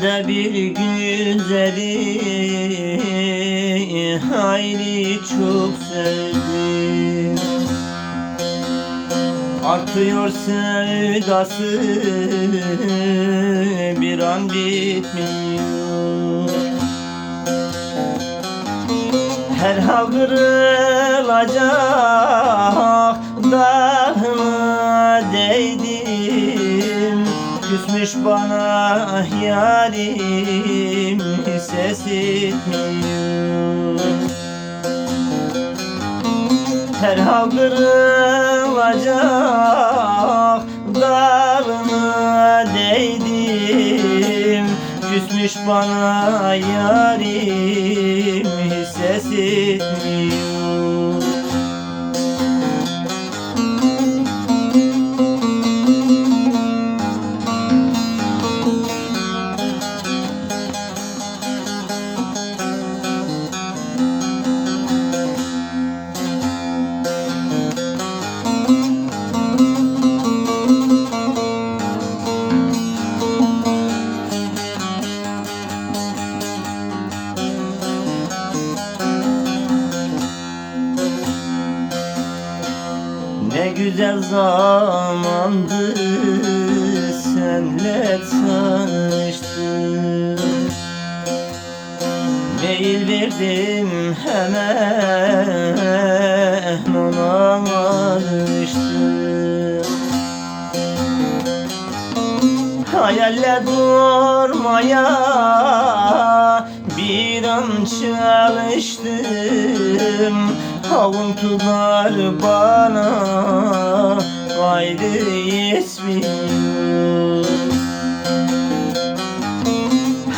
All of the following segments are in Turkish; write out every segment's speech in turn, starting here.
De bir güzeli hayli çok sevdim. Artıyor sevdası bir an bitmiyor. Her hal kırılacak Küsmüş bana yarim ses etmiyor Her hal kırılacak dağına değdim. Küsmüş bana yarim ses etmiyor güzel zamandı senle tanıştım. Mail verdim hemen ona alıştım. Hayalle durmaya bir an çalıştım Avuntular bana. Gayrı yetmiyor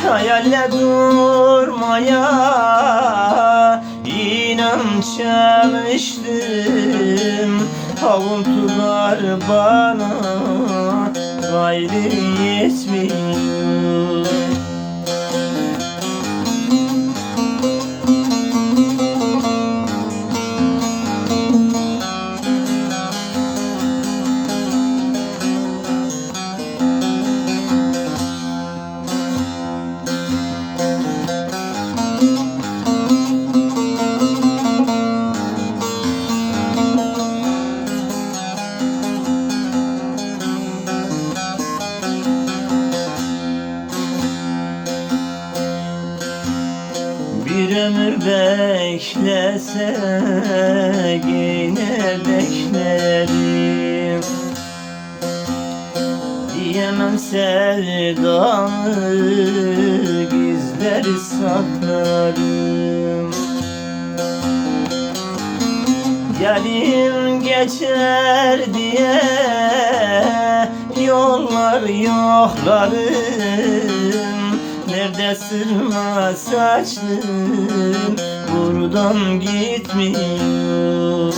Hayalle durmaya inan çalıştım Avuntular bana. Gayrı yetmiyor ömür beklese yine beklerim. Diyemem sevdamı gizler saklarım. Yarim geçer diye yollar yoklarım Nerede sırma saçlım? Buradan gitmiyor.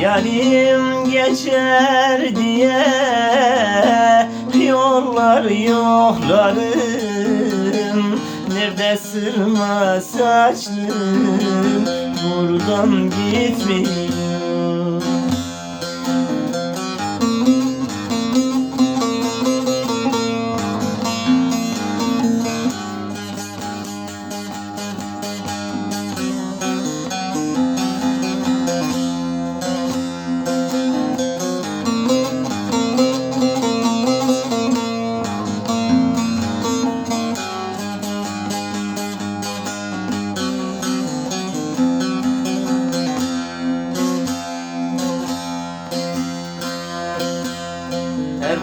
Yarim geçer diye yollar yoklarım Nerede sırma saçlım? Buradan gitmiyor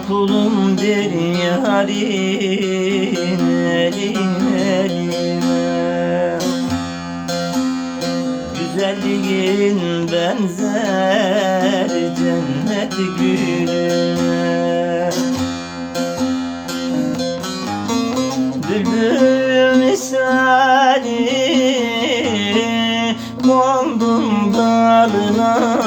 kulum der yarin elin eline Güzelliğin benzer cennet gülüne Bülbül misali Kondum dalına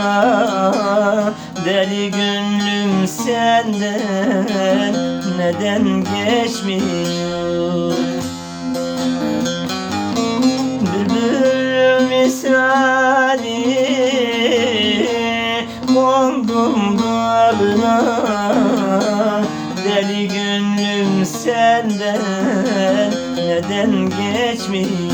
senden Neden geçmiyor? Bülbül misali Kondum dalına Deli gönlüm senden Neden geçmiyor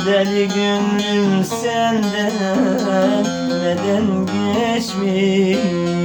Deli gönlüm senden Neden geçmiyor